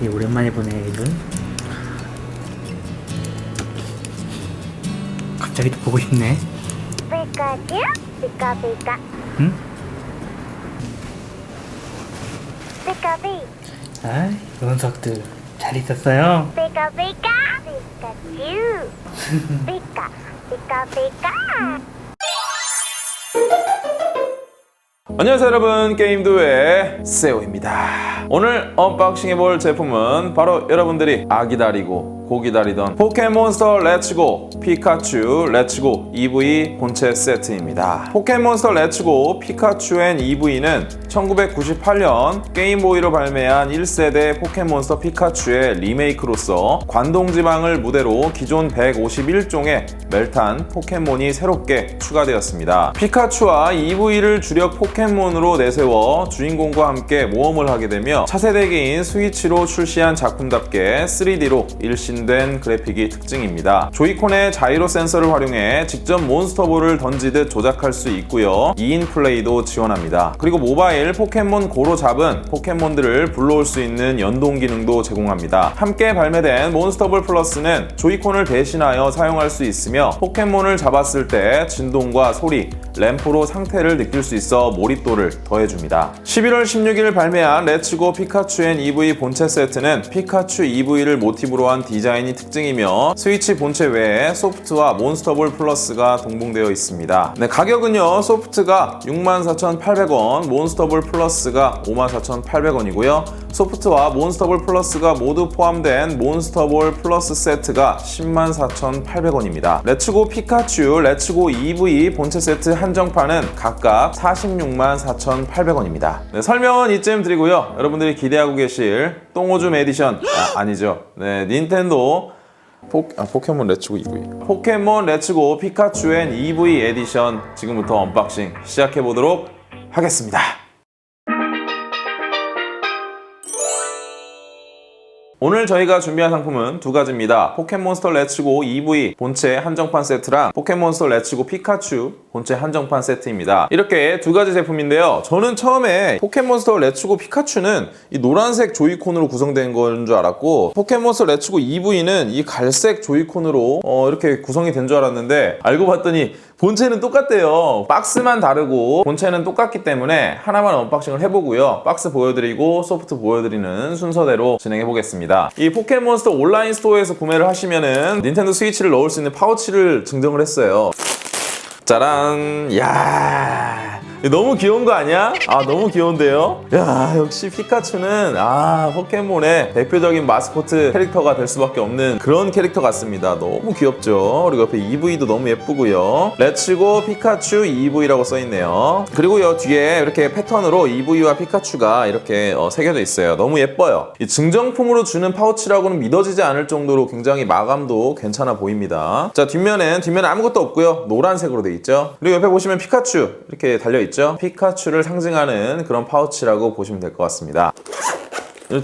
되게 오랜만에 보네 이분. 갑자기 또 보고 싶네. 피카츄 피카피카 응? 피카피 아이 녀석들. 잘 있었어요? 피카피카 피카츄 피카 피카피카 안녕하세요 여러분. 게임도의 세오입니다. 오늘 언박싱 해볼 제품은 바로 여러분들이 아 기다리고 고 기다리던 포켓몬스터 렛츠고 피카츄 렛츠고 EV 본체 세트입니다. 포켓몬스터 렛츠고 피카츄 앤 EV는 1998년 게임보이로 발매한 1세대 포켓몬스터 피카츄의 리메이크로서 관동지방을 무대로 기존 151종의 멜탄 포켓몬이 새롭게 추가되었습니다. 피카츄와 EV를 주력 포켓몬으로 내세워 주인공과 함께 모험을 하게 되며 차세대기인 스위치로 출시한 작품답게 3D로 일신된 그래픽이 특징입니다. 조이콘의 자이로 센서를 활용해 직접 몬스터볼을 던지듯 조작할 수 있고요. 2인 플레이도 지원합니다. 그리고 모바일 포켓몬 고로 잡은 포켓몬들을 불러올 수 있는 연동 기능도 제공합니다. 함께 발매된 몬스터볼 플러스는 조이콘을 대신하여 사용할 수 있으며 포켓몬을 잡았을 때 진동과 소리, 램프로 상태를 느낄 수 있어 몰입도를 더해줍니다. 11월 16일 발매한 렛츠고 피카츄 앤 EV 본체 세트는 피카츄 EV를 모티브로 한 디자인이 특징이며 스위치 본체 외에 소프트와 몬스터볼 플러스가 동봉되어 있습니다. 네, 가격은요 소프트가 64,800원, 몬스터 볼 플러스가 54,800원이고요. 소프트와 몬스터볼 플러스가 모두 포함된 몬스터볼 플러스 세트가 104,800원입니다. 렛츠고 피카츄, 렛츠고 EV 본체 세트 한정판은 각각 464,800원입니다. 네, 설명은 이쯤 드리고요. 여러분들이 기대하고 계실 똥오줌 에디션 아, 아니죠. 네, 닌텐도 포, 아, 포켓몬 렛츠고 EV 포켓몬 렛츠고 피카츄 앤 EV 에디션 지금부터 언박싱 시작해 보도록 하겠습니다. 오늘 저희가 준비한 상품은 두 가지입니다. 포켓몬스터 렛츠고 EV 본체 한정판 세트랑 포켓몬스터 렛츠고 피카츄 본체 한정판 세트입니다. 이렇게 두 가지 제품인데요. 저는 처음에 포켓몬스터 렛츠고 피카츄는 이 노란색 조이콘으로 구성된 건 줄 알았고 포켓몬스터 렛츠고 EV는 이 갈색 조이콘으로 어, 이렇게 구성이 된 줄 알았는데 알고 봤더니 본체는 똑같대요. 박스만 다르고 본체는 똑같기 때문에 하나만 언박싱을 해보고요. 박스 보여드리고 소프트 보여드리는 순서대로 진행해 보겠습니다. 이 포켓몬스터 온라인 스토어에서 구매를 하시면은 닌텐도 스위치를 넣을 수 있는 파우치를 증정을 했어요. 짜란, 야. 너무 귀여운 거 아니야? 아 너무 귀여운데요? 야 역시 피카츄는 아 포켓몬의 대표적인 마스코트 캐릭터가 될 수밖에 없는 그런 캐릭터 같습니다. 너무 귀엽죠? 그리고 옆에 EV도 너무 예쁘고요. 렛츠고 피카츄 EV라고 써있네요. 그리고 요 뒤에 이렇게 패턴으로 EV와 피카츄가 이렇게 어, 새겨져 있어요. 너무 예뻐요. 이 증정품으로 주는 파우치라고는 믿어지지 않을 정도로 굉장히 마감도 괜찮아 보입니다. 자 뒷면엔 뒷면에 아무것도 없고요. 노란색으로 돼 있죠 그리고 옆에 보시면 피카츄 이렇게 달려 있죠? 피카츄를 상징하는 그런 파우치라고 보시면 될 것 같습니다.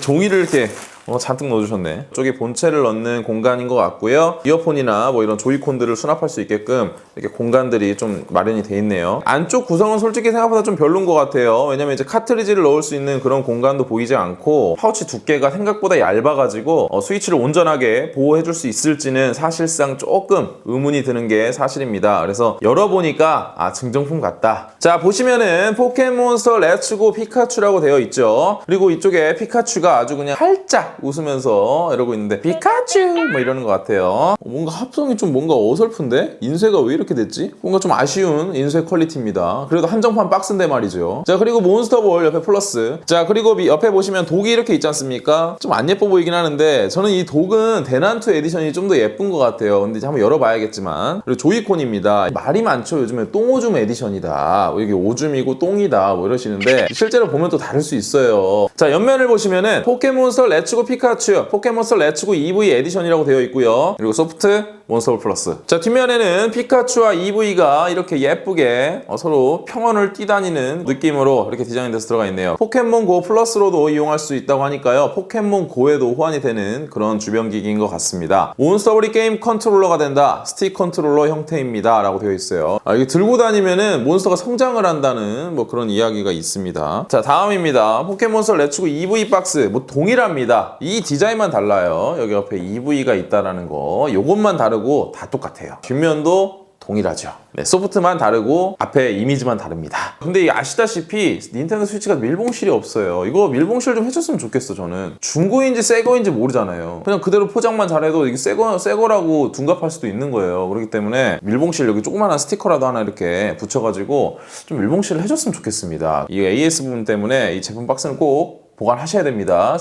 종이를 이렇게 어, 잔뜩 넣어주셨네. 쪽에 본체를 넣는 공간인 것 같고요. 이어폰이나 뭐 이런 조이콘들을 수납할 수 있게끔 이렇게 공간들이 좀 마련이 돼 있네요. 안쪽 구성은 솔직히 생각보다 좀 별론 것 같아요. 왜냐면 이제 카트리지를 넣을 수 있는 그런 공간도 보이지 않고 파우치 두께가 생각보다 얇아가지고 어, 스위치를 온전하게 보호해줄 수 있을지는 사실상 조금 의문이 드는 게 사실입니다. 그래서 열어보니까 아 증정품 같다. 자 보시면은 포켓몬스터 렛츠고 피카츄라고 되어 있죠. 그리고 이쪽에 피카츄가 아주 그냥 살짝 웃으면서 이러고 있는데 피카츄 뭐 이러는 것 같아요. 뭔가 합성이 좀 뭔가 어설픈데 인쇄가 왜 이렇게 됐지? 뭔가 좀 아쉬운 인쇄 퀄리티입니다. 그래도 한정판 박스인데 말이죠. 자 그리고 몬스터볼 옆에 플러스. 자 그리고 미- 옆에 보시면 독이 이렇게 있지 않습니까? 좀 안 예뻐 보이긴 하는데 저는 이 독은 대난투 에디션이 좀 더 예쁜 것 같아요. 근데 이제 한번 열어봐야겠지만 그리고 조이콘입니다. 말이 많죠. 요즘에 똥오줌 에디션이다. 뭐 이게 오줌이고 똥이다. 뭐 이러시는데 실제로 보면 또 다를 수 있어요. 자 옆면을 보시면은 포켓몬스터 렛츠고 피카츄, 포켓몬스터 렛츠고 EV 에디션이라고 되어 있고요. 그리고 소프트 몬스터볼 플러스. 자 뒷면에는 피카츄와 EV가 이렇게 예쁘게 어, 서로 평원을 뛰다니는 느낌으로 이렇게 디자인돼서 들어가 있네요. 포켓몬 고 플러스로도 이용할 수 있다고 하니까요. 포켓몬 고에도 호환이 되는 그런 주변 기기인 것 같습니다. 몬스터볼이 게임 컨트롤러가 된다. 스틱 컨트롤러 형태입니다. 라고 되어 있어요. 아, 이게 들고 다니면은 몬스터가 성장을 한다는 뭐 그런 이야기가 있습니다. 자 다음입니다. 포켓몬스터 렛츠고 EV 박스 뭐 동일합니다. 이 디자인만 달라요. 여기 옆에 EV가 있다라는 거. 요것만 다르고 다 똑같아요. 뒷면도 동일하죠. 네, 소프트만 다르고 앞에 이미지만 다릅니다. 근데 이 아시다시피 닌텐도 스위치가 밀봉실이 없어요. 이거 밀봉실 좀 해줬으면 좋겠어 저는. 중고인지 새거인지 모르잖아요. 그냥 그대로 포장만 잘해도 이게 새거 새거라고 둔갑할 수도 있는 거예요. 그렇기 때문에 밀봉실 여기 조그마한 스티커라도 하나 이렇게 붙여가지고 좀 밀봉실을 해줬으면 좋겠습니다. 이 AS 부분 때문에 이 제품 박스는 꼭 보관하셔야 됩니다.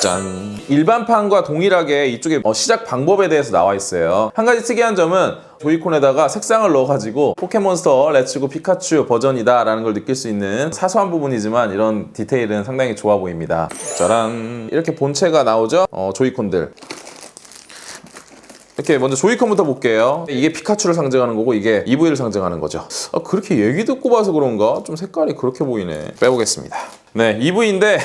짠. 일반판과 동일하게 이쪽에 어, 시작 방법에 대해서 나와 있어요. 한 가지 특이한 점은 조이콘에다가 색상을 넣어가지고 포켓몬스터 레츠고 피카츄 버전이다 라는 걸 느낄 수 있는 사소한 부분이지만 이런 디테일은 상당히 좋아 보입니다. 짜란. 이렇게 본체가 나오죠? 어, 조이콘들. 이렇게 먼저 조이콘부터 볼게요. 이게 피카츄를 상징하는 거고 이게 EV를 상징하는 거죠. 아, 그렇게 얘기 듣고 봐서 그런가? 좀 색깔이 그렇게 보이네. 빼보겠습니다. 네, EV인데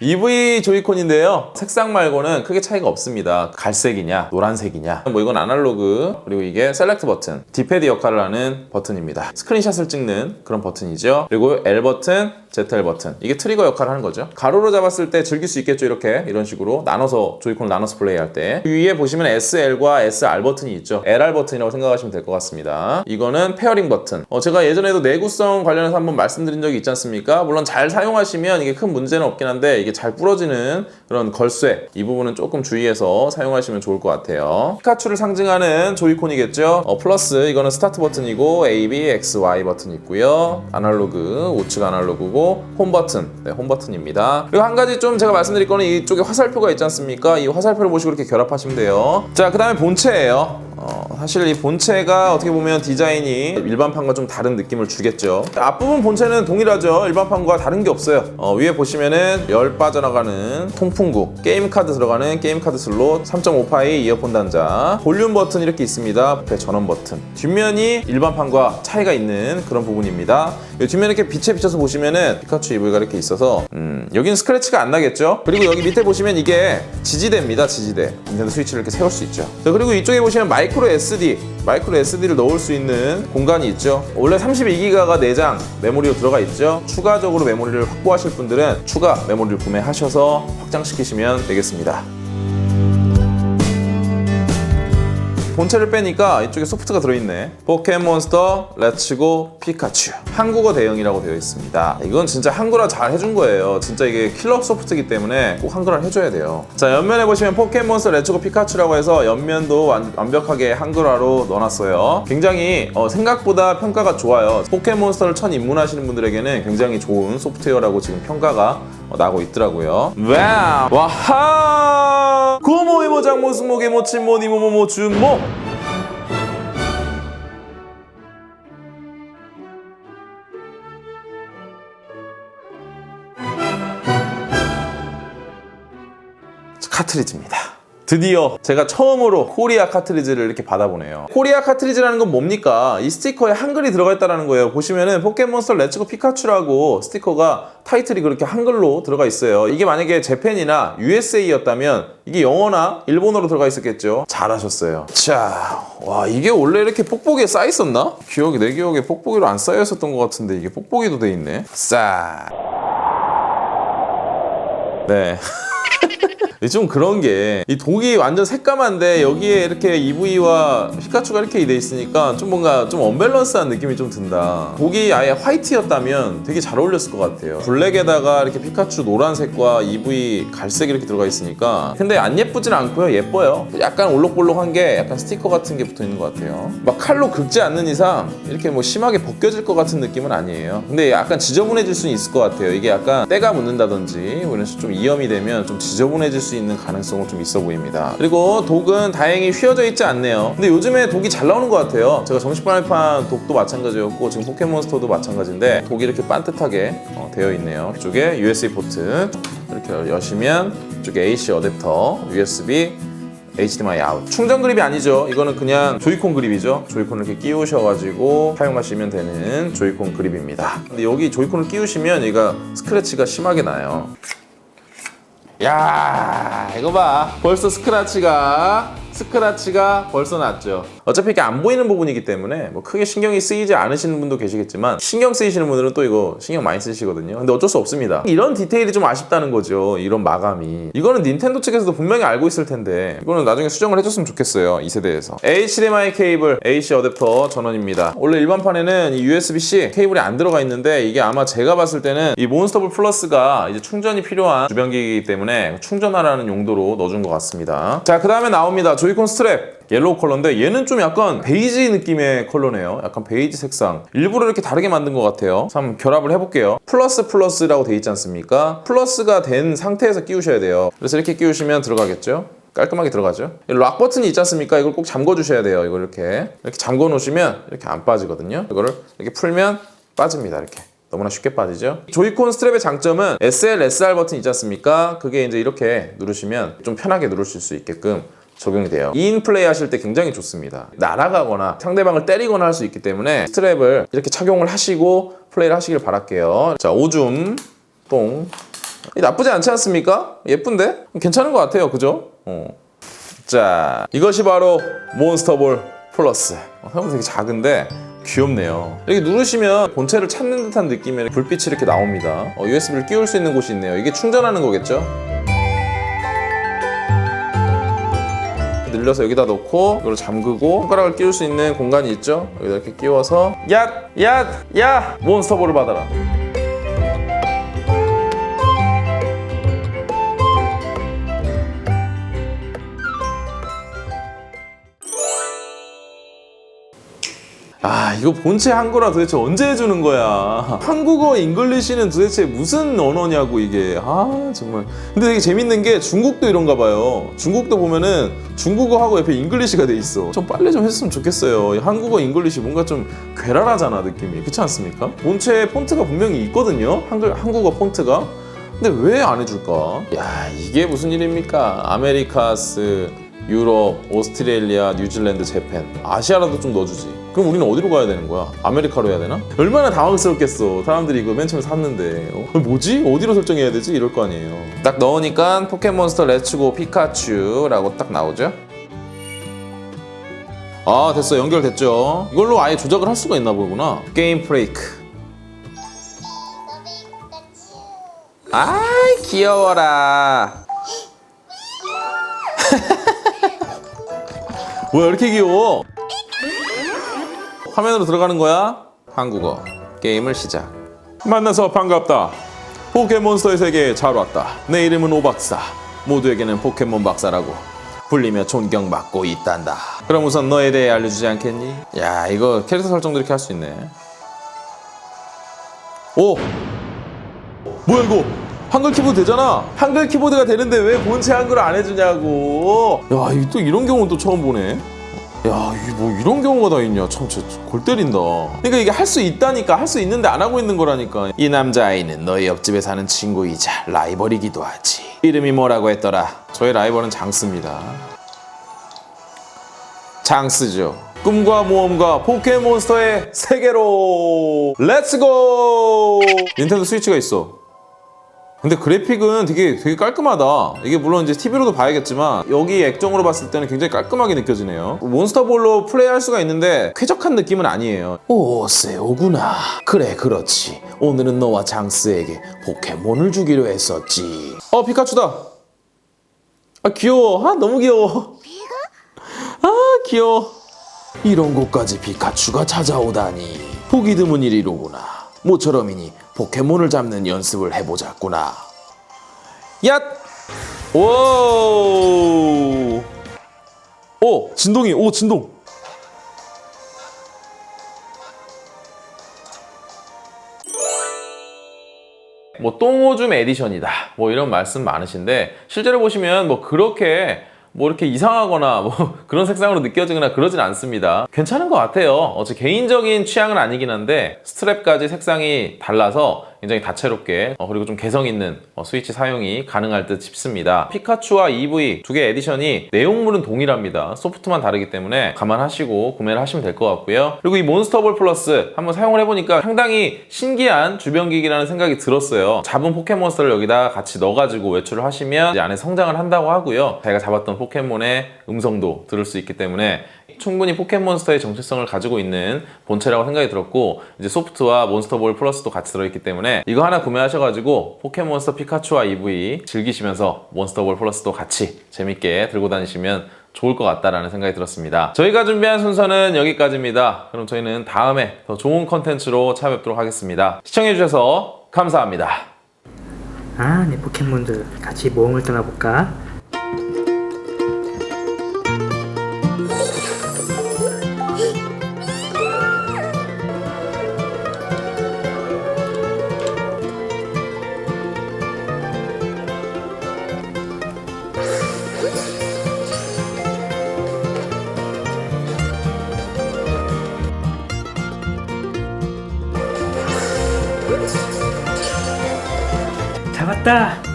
EV 조이콘인데요. 색상 말고는 크게 차이가 없습니다. 갈색이냐, 노란색이냐. 뭐 이건 아날로그, 그리고 이게 셀렉트 버튼, 디패드 역할을 하는 버튼입니다. 스크린샷을 찍는 그런 버튼이죠. 그리고 L 버튼, ZL 버튼. 이게 트리거 역할을 하는 거죠. 가로로 잡았을 때 즐길 수 있겠죠. 이렇게 이런 식으로 나눠서 조이콘을 나눠서 플레이할 때. 위에 보시면 SL과 SR 버튼이 있죠. LR 버튼이라고 생각하시면 될 것 같습니다. 이거는 페어링 버튼. 어, 제가 예전에도 내구성 관련해서 한번 말씀드린 적이 있지 않습니까? 물론 잘 사용하시면 이게 큰 문제는 없긴 한데 이게 잘 부러지는 그런 걸쇠 이 부분은 조금 주의해서 사용하시면 좋을 것 같아요. 피카츄를 상징하는 조이콘이겠죠. 어, 플러스 이거는 스타트 버튼이고 A, B, X, Y 버튼 있고요. 아날로그 우측 아날로그고 홈 버튼, 네, 홈 버튼입니다. 그리고 한 가지 좀 제가 말씀드릴 거는 이쪽에 화살표가 있지 않습니까? 이 화살표를 보시고 이렇게 결합하시면 돼요. 자, 그 다음에 본체예요. 어, 사실 이 본체가 어떻게 보면 디자인이 일반판과 좀 다른 느낌을 주겠죠. 앞부분 본체는 동일하죠. 일반판과 다른 게 없어요. 어, 위에 보시면은 열 빠져나가는 통풍구, 게임 카드 들어가는 게임 카드 슬롯, 3.5파이 이어폰 단자, 볼륨 버튼 이렇게 있습니다. 앞에 전원 버튼. 뒷면이 일반판과 차이가 있는 그런 부분입니다. 이 뒷면 이렇게 빛에 비춰서 보시면은 피카츄 EV가 이렇게 있어서 음, 여기는 스크래치가 안 나겠죠. 그리고 여기 밑에 보시면 이게 지지대입니다. 지지대. 닌텐도 스위치를 이렇게 세울 수 있죠. 자, 그리고 이쪽에 보시면 마이크 로 SD, 마이크로 SD를 넣을 수 있는 공간이 있죠. 원래 32기가가 내장 메모리로 들어가 있죠. 추가적으로 메모리를 확보하실 분들은 추가 메모리를 구매하셔서 확장시키시면 되겠습니다. 본체를 빼니까 이쪽에 소프트가 들어있네. 포켓몬스터 렛츠고 피카츄. 한국어 대응이라고 되어 있습니다. 이건 진짜 한글화 잘 해준 거예요. 진짜 이게 킬러 소프트이기 때문에 꼭 한글화 해줘야 돼요. 자, 옆면에 보시면 포켓몬스터 렛츠고 피카츄라고 해서 옆면도 완, 완벽하게 한글화로 넣어놨어요. 굉장히 어, 생각보다 평가가 좋아요. 포켓몬스터를 첫 입문하시는 분들에게는 굉장히 좋은 소프트웨어라고 지금 평가가 어, 나고 있더라고요. 와우! 와하! 고모이모 장모 스모게 모친모 니모모모 준모! 카트리지입니다. 드디어 제가 처음으로 코리아 카트리지를 이렇게 받아보네요. 코리아 카트리지라는 건 뭡니까? 이 스티커에 한글이 들어가 있다는 거예요. 보시면은 포켓몬스터 렛츠고 피카츄라고 스티커가 타이틀이 그렇게 한글로 들어가 있어요. 이게 만약에 재팬이나 USA였다면 이게 영어나 일본어로 들어가 있었겠죠. 잘하셨어요. 자, 와 이게 원래 이렇게 뽁뽁이에 쌓여 있었나? 기억이 내 기억에 뽁뽁이로 안 쌓여 있었던 것 같은데 이게 뽁뽁이도 돼 있네. 싹. 네. 좀 그런 게 이 독이 완전 새까만데 여기에 이렇게 EV와 피카츄가 이렇게 돼 있으니까 좀 뭔가 좀 언밸런스한 느낌이 좀 든다. 독이 아예 화이트였다면 되게 잘 어울렸을 것 같아요. 블랙에다가 이렇게 피카츄 노란색과 EV 갈색 이렇게 들어가 있으니까 근데 안 예쁘진 않고요. 예뻐요. 약간 올록볼록한 게 약간 스티커 같은 게 붙어 있는 것 같아요. 막 칼로 긁지 않는 이상 이렇게 뭐 심하게 벗겨질 것 같은 느낌은 아니에요. 근데 약간 지저분해질 수는 있을 것 같아요. 이게 약간 때가 묻는다든지 뭐 이런 식으로 좀 이염이 되면 좀 지저분해질 수 있는 가능성은 좀 있어 보입니다. 그리고 독은 다행히 휘어져 있지 않네요. 근데 요즘에 독이 잘 나오는 것 같아요. 제가 정식 발판 독도 마찬가지였고 지금 포켓몬스터도 마찬가지인데 독이 이렇게 반듯하게 어, 되어 있네요. 이쪽에 USB 포트 이렇게 여시면 이쪽에 AC 어댑터, USB HDMI 아웃. 충전 그립이 아니죠. 이거는 그냥 조이콘 그립이죠. 조이콘을 이렇게 끼우셔가지고 사용하시면 되는 조이콘 그립입니다. 근데 여기 조이콘을 끼우시면 얘가 스크래치가 심하게 나요. 야 이거 봐. 벌써 스크래치가 스크라치가 벌써 났죠. 어차피 이게 안 보이는 부분이기 때문에 뭐 크게 신경이 쓰이지 않으시는 분도 계시겠지만 신경 쓰이시는 분들은 또 이거 신경 많이 쓰시거든요. 근데 어쩔 수 없습니다. 이런 디테일이 좀 아쉽다는 거죠. 이런 마감이. 이거는 닌텐도 측에서도 분명히 알고 있을 텐데 이거는 나중에 수정을 해줬으면 좋겠어요. 이 세대에서. HDMI 케이블, AC 어댑터 전원입니다. 원래 일반판에는 이 USB-C 케이블이 안 들어가 있는데 이게 아마 제가 봤을 때는 이 몬스터볼 플러스가 이제 충전이 필요한 주변기이기 때문에 충전하라는 용도로 넣어준 것 같습니다. 자, 그 다음에 나옵니다. 조이콘 스트랩. 옐로우 컬러인데 얘는 좀 약간 베이지 느낌의 컬러네요. 약간 베이지 색상. 일부러 이렇게 다르게 만든 것 같아요. 한번 결합을 해볼게요. 플러스 플러스라고 돼 있지 않습니까? 플러스가 된 상태에서 끼우셔야 돼요. 그래서 이렇게 끼우시면 들어가겠죠? 깔끔하게 들어가죠. 이락 버튼이 있지 않습니까? 이걸 꼭 잠궈 주셔야 돼요. 이걸 이렇게 이렇게 잠궈 놓으시면 이렇게 안 빠지거든요. 이거를 이렇게 풀면 빠집니다. 이렇게. 너무나 쉽게 빠지죠. 조이콘 스트랩의 장점은 SL, SR 버튼 있지 않습니까? 그게 이제 이렇게 누르시면 좀 편하게 누르실 수 있게끔 적용이 돼요. 2인 플레이 하실 때 굉장히 좋습니다. 날아가거나 상대방을 때리거나 할 수 있기 때문에 스트랩을 이렇게 착용을 하시고 플레이를 하시길 바랄게요. 자, 오줌, 똥. 이 나쁘지 않지 않습니까? 예쁜데? 괜찮은 것 같아요. 그죠? 어. 자, 이것이 바로 몬스터볼 플러스. 어, 생각보다 되게 작은데 귀엽네요. 이렇게 누르시면 본체를 찾는 듯한 느낌의 불빛이 이렇게 나옵니다. 어, USB를 끼울 수 있는 곳이 있네요. 이게 충전하는 거겠죠? 늘려서 여기다 놓고 이걸 잠그고 손가락을 끼울 수 있는 공간이 있죠? 여기다 이렇게 끼워서 야! 야! 야! 몬스터볼을 받아라. 아 이거 본체 한국어라 도대체 언제 해주는 거야? 한국어 잉글리시는 도대체 무슨 언어냐고 이게. 아 정말. 근데 되게 재밌는 게 중국도 이런가 봐요. 중국도 보면은 중국어하고 옆에 잉글리시가 돼 있어. 좀 빨리 좀 했으면 좋겠어요. 이 한국어 잉글리시 뭔가 좀 괴랄하잖아 느낌이. 그렇지 않습니까? 본체 폰트가 분명히 있거든요. 한글, 한국어 폰트가. 근데 왜 안 해줄까? 야 이게 무슨 일입니까? 아메리카스 유럽, 오스트레일리아, 뉴질랜드, 재팬. 아시아라도 좀 넣어주지 그럼 우리는 어디로 가야 되는 거야? 아메리카로 해야 되나? 얼마나 당황스럽겠어 사람들이 이거 맨 처음에 샀는데 어? 뭐지? 어디로 설정해야 되지? 이럴 거 아니에요 딱 넣으니까 포켓몬스터 레츠고 피카츄라고 딱 나오죠 아 됐어 연결됐죠 이걸로 아예 조작을 할 수가 있나 보구나 게임 브레이크 아이 귀여워라 뭐야 이렇게 귀여워 화면으로 들어가는 거야? 한국어. 게임을 시작. 만나서 반갑다. 포켓몬스터의 세계에 잘 왔다. 내 이름은 오박사. 모두에게는 포켓몬 박사라고. 불리며 존경받고 있단다. 그럼 우선 너에 대해 알려주지 않겠니? 야 이거 캐릭터 설정도 이렇게 할 수 있네. 오! 뭐야 이거? 한글 키보드 되잖아. 한글 키보드가 되는데 왜 본체 한글을 안 해주냐고. 야 이거 또 이런 경우는 또 처음 보네 야, 이게 뭐 이런 경우가 다 있냐? 참, 진짜 골 때린다. 그러니까 이게 할 수 있다니까, 할 수 있는데 안 하고 있는 거라니까. 이 남자아이는 너희 옆집에 사는 친구이자 라이벌이기도 하지. 이름이 뭐라고 했더라? 저의 라이벌은 장스입니다. 장스죠. 꿈과 모험과 포켓몬스터의 세계로 렛츠고! 닌텐도 스위치가 있어. 근데 그래픽은 되게 되게 깔끔하다. 이게 물론 이제 TV로도 봐야겠지만 여기 액정으로 봤을 때는 굉장히 깔끔하게 느껴지네요. 몬스터볼로 플레이할 수가 있는데 쾌적한 느낌은 아니에요. 오, 세오구나. 그래, 그렇지. 오늘은 너와 장스에게 포켓몬을 주기로 했었지. 어, 피카츄다. 아, 귀여워. 아, 너무 귀여워. 아, 귀여워. 이런 곳까지 피카츄가 찾아오다니. 보기 드문 일이로구나. 모처럼이니 포켓몬을 잡는 연습을 해보자꾸나. 야! 오! 오! 진동이, 오, 진동! 뭐 똥오줌 에디션이다. 뭐 이런 말씀 많으신데 실제로 보시면 뭐 그렇게 뭐 이렇게 이상하거나 뭐 그런 색상으로 느껴지거나 그러진 않습니다. 괜찮은 것 같아요. 어째 개인적인 취향은 아니긴 한데 스트랩까지 색상이 달라서 굉장히 다채롭게 어, 그리고 좀 개성 있는 어, 스위치 사용이 가능할 듯 싶습니다. 피카츄와 EV 두 개 에디션이 내용물은 동일합니다. 소프트만 다르기 때문에 감안하시고 구매를 하시면 될 것 같고요. 그리고 이 몬스터볼 플러스 한번 사용을 해보니까 상당히 신기한 주변기기라는 생각이 들었어요. 잡은 포켓몬스터를 여기다 같이 넣어가지고 외출을 하시면 이제 안에 성장을 한다고 하고요. 자기가 잡았던 포켓몬의 음성도 들을 수 있기 때문에 충분히 포켓몬스터의 정체성을 가지고 있는 본체라고 생각이 들었고 이제 소프트와 몬스터볼 플러스도 같이 들어있기 때문에 이거 하나 구매하셔가지고 포켓몬스터 피카츄와 EV 즐기시면서 몬스터볼 플러스도 같이 재밌게 들고 다니시면 좋을 것 같다라는 생각이 들었습니다. 저희가 준비한 순서는 여기까지입니다. 그럼 저희는 다음에 더 좋은 컨텐츠로 찾아뵙도록 하겠습니다. 시청해주셔서 감사합니다. 아, 내 포켓몬들 같이 모험을 떠나볼까? 잡았다!